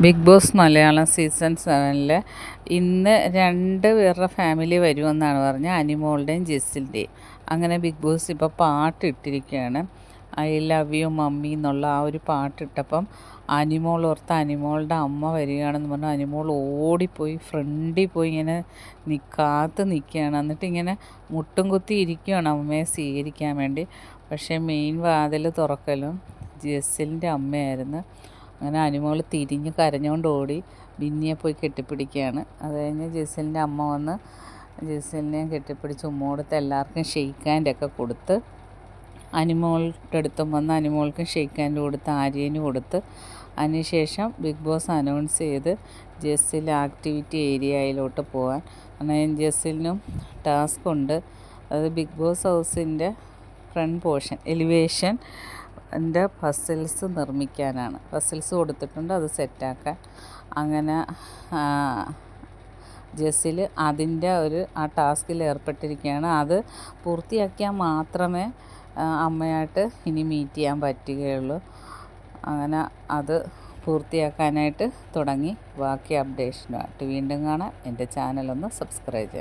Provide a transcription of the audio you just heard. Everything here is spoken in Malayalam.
ബിഗ് ബോസ് മലയാളം സീസൺ സെവനിൽ ഇന്ന് രണ്ട് പേരുടെ ഫാമിലി വരുമെന്നാണ് പറഞ്ഞ അനിമോളുടെയും ജെസ്സിന്റെയും അങ്ങനെ ബിഗ് ബോസ് ഇപ്പോൾ പാട്ടിട്ടിരിക്കുകയാണ്. ഐ ലവ് യു മമ്മി എന്നുള്ള ആ ഒരു പാട്ടിട്ടപ്പം അനിമോൾ ഓർത്ത് അനിമോളുടെ അമ്മ വരികയാണെന്ന് പറഞ്ഞു. അനിമോൾ ഓടിപ്പോയി ഫ്രണ്ടിൽ പോയി ഇങ്ങനെ നിൽക്കാത്ത നിൽക്കുകയാണ്. എന്നിട്ട് ഇങ്ങനെ മുട്ടും കുത്തി ഇരിക്കുകയാണ് അമ്മയെ സ്വീകരിക്കാൻ വേണ്ടി. പക്ഷേ മെയിൻ വാതിൽ തുറക്കലും ജെസ്സിലിന്റെ അമ്മയായിരുന്നു. അങ്ങനെ അനുമോൾ തിരിഞ്ഞ് കരഞ്ഞുകൊണ്ട് ഓടി ബിന്നിയെ പോയി കെട്ടിപ്പിടിക്കുകയാണ്. അത് കഴിഞ്ഞ് ജെസിലിന്റെ അമ്മ വന്ന് ജെസിലിനെയും കെട്ടിപ്പിടിച്ച് ഉമ്മ എല്ലാവർക്കും ഷെയ്ക്ക് ഹാൻഡൊക്കെ കൊടുത്ത് അനുമകളുടെ അടുത്തും വന്ന് അനിമോൾക്കും ഷെയ്ക്ക് ഹാൻഡ് കൊടുത്ത് ആര്യന് കൊടുത്ത് അതിനുശേഷം ബിഗ് ബോസ് അനൗൺസ് ചെയ്ത് ജെസ്സിൽ ആക്ടിവിറ്റി ഏരിയയിലോട്ട് പോകാൻ അങ്ങനെ ജെസ്സിലിനും ടാസ്ക് ഉണ്ട്. അത് ബിഗ് ബോസ് ഹൗസിന്റെ ഫ്രണ്ട് പോർഷൻ എലിവേഷൻ എന്റെ പസിൽസ് നിർമ്മിക്കാനാണ്. പസിൽസ് കൊടുത്തിട്ടുണ്ട് അത് സെറ്റാക്കാൻ അങ്ങനെ ജസ്സിൽ അതിന്റെ ഒരു ആ ടാസ്കിൽ ഏർപ്പെട്ടിരിക്കുകയാണ്. അത് പൂർത്തിയാക്കിയാൽ മാത്രമേ അമ്മയായിട്ട് ഇനി മീറ്റ് ചെയ്യാൻ പറ്റുകയുള്ളൂ. അങ്ങനെ അത് പൂർത്തിയാക്കാനായിട്ട് തുടങ്ങി. ബാക്കി അപ്ഡേഷനുമായിട്ട് വീണ്ടും കാണാം. എന്റെ ചാനലൊന്ന് സബ്സ്ക്രൈബ് ചെയ്യാം